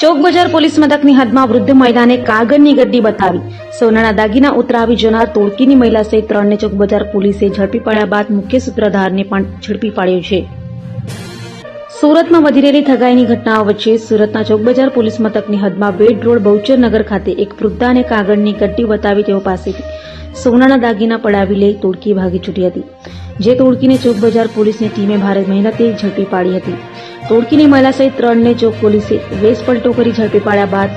ચોક બજાર પોલીસ મથકની હદમાં વૃદ્ધ મહિલાને કાગળની ગડ્ડી બતાવી. સોનાના દાગીના ઉતરાવી જનાર તોડકીની મહિલા સહિત ત્રણને ચોક બજાર પોલીસે ઝડપી પાડ્યા બાદ મુખ્ય સૂત્રધારને પણ ઝડપી પાડ્યો છે. સુરતમાં વધી રહેલી ઠગાઈની ઘટનાઓ વચ્ચે સુરતના ચોકબજાર પોલીસ મથકની હદમાં બેડ રોડ બહુચર નગર ખાતે એક વૃદ્ધાને કાગળની ગડ્ડી બતાવી તેઓ પાસેથી સોનાના દાગીના પડાવી લઈ તોડકી ભાગી છૂટી હતી. જે તોડકીને ચોકબજાર પોલીસની ટીમે ભારે મહેનતે ઝડપી પાડી હતી. તોડકીની મહિલા સહિત ત્રણને ચોક પોલીસે વેશ પલટો કરી ઝડપી પાડ્યા બાદ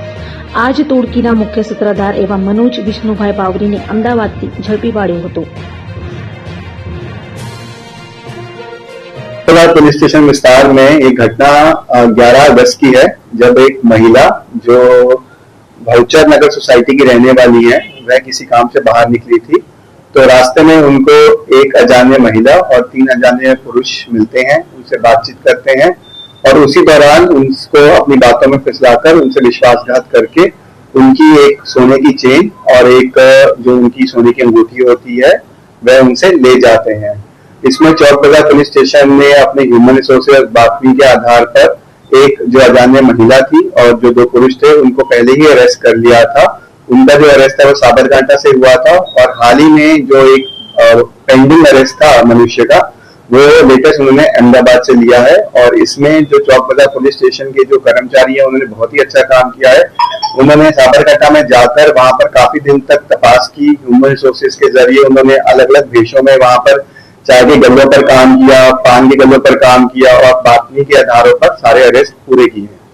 આજ તોડકીના મુખ્ય સૂત્રધાર એવા મનોજ વિષ્ણુભાઈ બાવરીને અમદાવાદથી ઝડપી પાડ્યો હતો कोलार पुलिस स्टेशन विस्तार में एक घटना ग्यारह अगस्त की है जब एक महिला जो भाउचर नगर सोसाइटी की रहने वाली है वह किसी काम से बाहर निकली थी तो रास्ते में उनको एक अजान्य महिला और तीन अजान्य पुरुष मिलते हैं उनसे बातचीत करते हैं और उसी दौरान उनको अपनी बातों में फिसलाकर उनसे विश्वासघात करके उनकी एक सोने की चेन और एक, जो उनकी सोने की अंगूठी होती है, वह उनसे ले जाते हैं। इसमें चौक बाज़ार पुलिस स्टेशन ने अपने ह्यूमन रिसोर्सेज बातमी के आधार पर एक जो अजान्य महिला थी और जो दो पुरुष थे, उनको पहले ही अरेस्ट कर लिया था। उनका जो अरेस्ट था, वो साबरकांठा से हुआ था और हाल ही में जो एक पेंडिंग अरेस्ट था मनुष्य का वो लेटेस्ट उन्होंने अहमदाबाद से लिया है और इसमें जो चौक बाज़ार पुलिस स्टेशन के जो कर्मचारी हैं, उन्होंने बहुत ही अच्छा काम किया है। उन्होंने साबरकांठा में जाकर वहाँ पर काफ़ी दिन तक तपास की ह्यूमन रिसोर्सेज के ज़रिए उन्होंने अलग अलग देशों में वहाँ पर चाय के गलों पर काम किया पान के गलों पर काम किया और बातनी के आधारों पर सारे अरेस्ट पूरे किए